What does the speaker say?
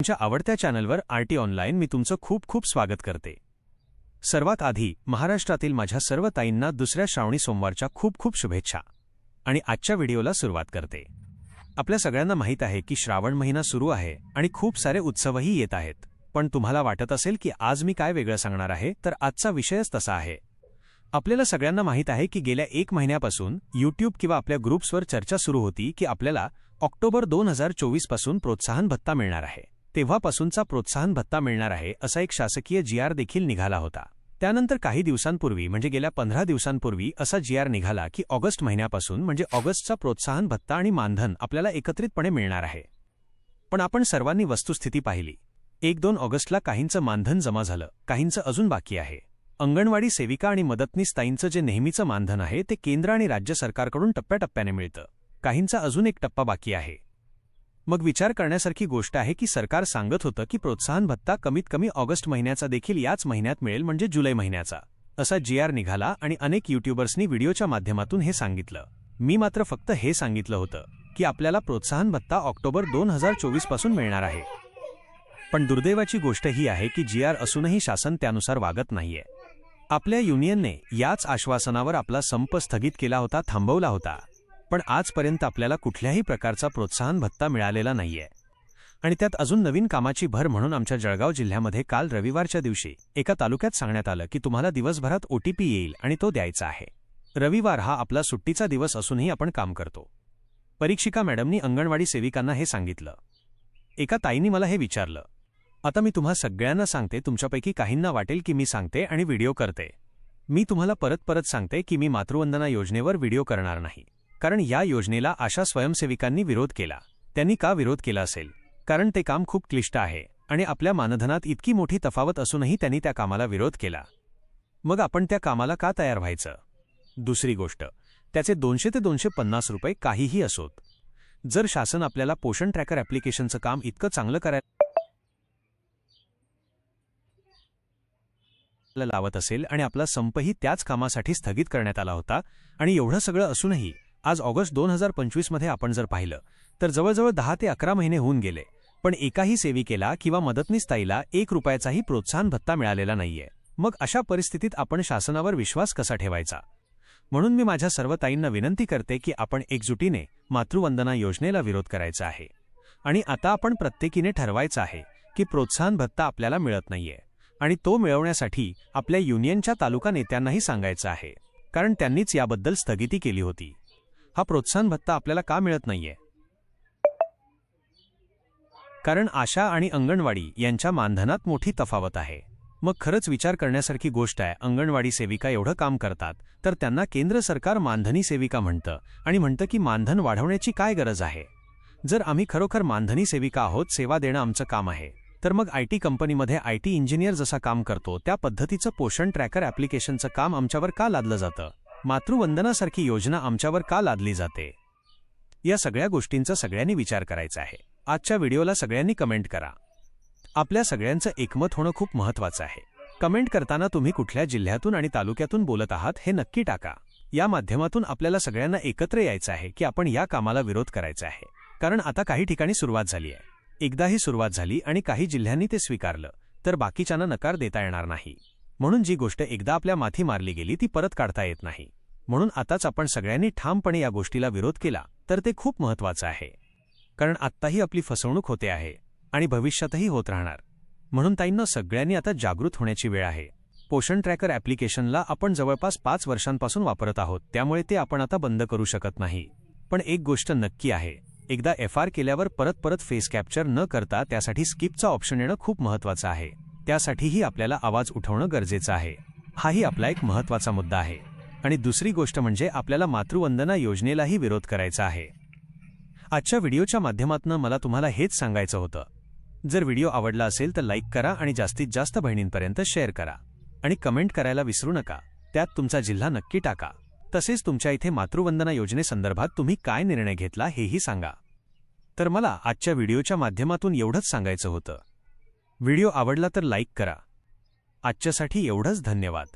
तुमच्या आवडत्या चॅनलवर आरटी ऑनलाईन मी तुमचं खूप खूप स्वागत करते. सर्वात आधी महाराष्ट्रातील माझ्या सर्व ताईंना दुसऱ्या श्रावणी सोमवारच्या खूप खूप शुभेच्छा. आणि आजच्या व्हिडिओला सुरुवात करते. आपल्या सगळ्यांना माहीत आहे की श्रावण महिना सुरू आहे आणि खूप सारे उत्सवही येत आहेत. पण तुम्हाला वाटत असेल की आज मी काय वेगळं सांगणार आहे तर आजचा विषयच तसा आहे. आपल्याला सगळ्यांना माहीत आहे की गेल्या एक महिन्यापासून यूट्यूब किंवा आपल्या ग्रुप्सवर चर्चा सुरू होती की आपल्याला ऑक्टोबर दोन हजार चोवीसपासून प्रोत्साहन भत्ता मिळणार आहे. तेव्हापासूनचा प्रोत्साहन भत्ता मिळणार आहे असा एक शासकीय जी आर देखील निघाला होता. त्यानंतर काही दिवसांपूर्वी म्हणजे गेल्या पंधरा दिवसांपूर्वी असा जी आर निघाला की ऑगस्ट महिन्यापासून म्हणजे ऑगस्टचा प्रोत्साहन भत्ता आणि मानधन आपल्याला एकत्रितपणे मिळणार आहे. पण आपण सर्वांनी वस्तुस्थिती पाहिली. एक दोन ऑगस्टला काहींचं मानधन जमा झालं काहींचं अजून बाकी आहे. अंगणवाडी सेविका आणि मदतनीस जे नेहमीचं मानधन आहे ते केंद्र आणि राज्य सरकारकडून टप्प्याटप्प्याने मिळतं. काहींचा अजून एक टप्पा बाकी आहे. मग विचार करण्यासारखी गोष्ट आहे की सरकार सांगत होतं की प्रोत्साहन भत्ता कमीत कमी ऑगस्ट महिन्याचा देखील याच महिन्यात मिळेल म्हणजे जुलै महिन्याचा. असा जी आर निघाला आणि अनेक युट्यूबर्सनी व्हिडिओच्या माध्यमातून हे सांगितलं. मी मात्र फक्त हे सांगितलं होतं की आपल्याला प्रोत्साहन भत्ता ऑक्टोबर दोन हजार चोवीसपासून मिळणार आहे. पण दुर्दैवाची गोष्ट ही आहे की जी आर असूनही शासन त्यानुसार वागत नाहीये. आपल्या युनियनने याच आश्वासनावर आपला संप स्थगित केला होता थांबवला होता. पण आजपर्यंत आपल्याला कुठल्याही प्रकारचा प्रोत्साहन भत्ता मिळालेला नाहीये. आणि त्यात अजून नवीन कामाची भर म्हणून आमच्या जळगाव जिल्ह्यामध्ये काल रविवारच्या दिवशी एका तालुक्यात सांगण्यात आलं की तुम्हाला दिवसभरात ओटीपी येईल आणि तो द्यायचा आहे. रविवार हा आपला सुट्टीचा दिवस असूनही आपण काम करतो. परीक्षिका मॅडमनी अंगणवाडी सेविकांना हे सांगितलं. एका ताईंनी मला हे विचारलं. आता मी तुम्हा सगळ्यांना सांगते तुमच्यापैकी काहींना वाटेल की मी सांगते आणि व्हिडिओ करते. मी तुम्हाला परत परत सांगते की मी मातृवंदना योजनेवर व्हिडिओ करणार नाही. कारण या योजनेला आशा स्वयंसेविकांनी विरोध केला. त्यांनी का विरोध केला असेल? कारण ते काम खूप क्लिष्ट आहे आणि आपल्या मानधनात इतकी मोठी तफावत असूनही त्यांनी त्या कामाला विरोध केला. मग आपण त्या कामाला का तयार व्हायचं? दुसरी गोष्ट त्याचे दोनशे ते दोनशे पन्नास रुपये काहीही असोत. जर शासन आपल्याला पोषण ट्रॅकर ॲप्लिकेशनचं काम इतकं चांगलं करायला लावत असेल आणि आपला संपही त्याच कामासाठी स्थगित करण्यात आला होता आणि एवढं सगळं असूनही आज ऑगस्ट दोन हजार पंचवीसमध्ये आपण जर पाहिलं तर जवळजवळ दहा ते अकरा महिने होऊन गेले पण एकाही सेविकेला किंवा मदतनीस ताईला एक रुपयाचाही प्रोत्साहन भत्ता मिळालेला नाहीये. मग अशा परिस्थितीत आपण शासनावर विश्वास कसा ठेवायचा? म्हणून मी माझ्या सर्व ताईंना विनंती करते की आपण एकजुटीने मातृवंदना योजनेला विरोध करायचा आहे. आणि आता आपण प्रत्येकीने ठरवायचं आहे की प्रोत्साहन भत्ता आपल्याला मिळत नाहीये आणि तो मिळवण्यासाठी आपल्या युनियनच्या तालुका नेत्यांनाही सांगायचं आहे कारण त्यांनीच याबद्दल स्थगिती केली होती. हा प्रोत्साहन भत्ता आपल्याला का मिळत नाहीये? कारण आशा आणि अंगणवाडी यांच्या मानधनात मोठी तफावत आहे. मग खरंच विचार करण्यासारखी गोष्ट आहे अंगणवाडी सेविका एवढं काम करतात तर त्यांना केंद्र सरकार मानधनी सेविका म्हणतं आणि म्हणतं की मानधन वाढवण्याची काय गरज आहे? जर आम्ही खरोखर मानधनी सेविका आहोत सेवा देणं आमचं काम आहे तर मग आयटी कंपनीमध्ये आयटी इंजिनियर जसा काम करतो त्या पद्धतीचं पोषण ट्रॅकर ॲप्लिकेशनचं काम आमच्यावर का लादलं जातं? मातृवंदनासारखी योजना आमच्यावर का लादली जाते? या सगळ्या गोष्टींचा सगळ्यांनी विचार करायचा आहे. आजच्या व्हिडिओला सगळ्यांनी कमेंट करा. आपल्या सगळ्यांचं एकमत होणं खूप महत्वाचं आहे. कमेंट करताना तुम्ही कुठल्या जिल्ह्यातून आणि तालुक्यातून बोलत आहात हे नक्की टाका. या माध्यमातून आपल्याला सगळ्यांना एकत्र यायचं आहे की आपण या कामाला विरोध करायचा आहे. कारण आता काही ठिकाणी सुरुवात झाली आहे. एकदाही सुरुवात झाली आणि काही जिल्ह्यांनी ते स्वीकारलं तर बाकीच्यांना नकार देता येणार नाही. म्हणून जी गोष्ट एकदा आपल्या माथी मारली गेली ती परत काढता येत नाही. म्हणून आताच आपण सगळ्यांनी ठामपणे या गोष्टीला विरोध केला तर ते खूप महत्वाचं आहे. कारण आत्ताही आपली फसवणूक होते आहे आणि भविष्यातही होत राहणार. म्हणून ताईंना सगळ्यांनी आता जागृत होण्याची वेळ आहे. पोषण ट्रॅकर ॲप्लिकेशनला आपण जवळपास पाच वर्षांपासून वापरत आहोत त्यामुळे ते आपण आता बंद करू शकत नाही. पण एक गोष्ट नक्की आहे एकदा एफ आर केल्यावर परत परत फेस कॅप्चर न करता त्यासाठी स्किपचा ऑप्शन येणं खूप महत्वाचं आहे. त्यासाठीही आपल्याला आवाज उठवणं गरजेचं आहे. हाही आपला एक महत्त्वाचा मुद्दा आहे. आणि दुसरी गोष्ट म्हणजे आपल्याला मातृवंदना योजनेलाही विरोध करायचा आहे. आजच्या व्हिडिओच्या माध्यमातून मला तुम्हाला हेच सांगायचं होतं. जर व्हिडिओ आवडला असेल तर लाईक करा आणि जास्तीत जास्त बहिणींपर्यंत शेअर करा. आणि कमेंट करायला विसरू नका. त्यात तुमचा जिल्हा नक्की टाका. तसेच तुमच्या इथे मातृवंदना योजनेसंदर्भात तुम्ही काय निर्णय घेतला हेही सांगा. तर मला आजच्या व्हिडिओच्या माध्यमातून एवढंच सांगायचं होतं. व्हिडिओ आवडला तर लाईक करा. आजच्यासाठी एवढंच. धन्यवाद.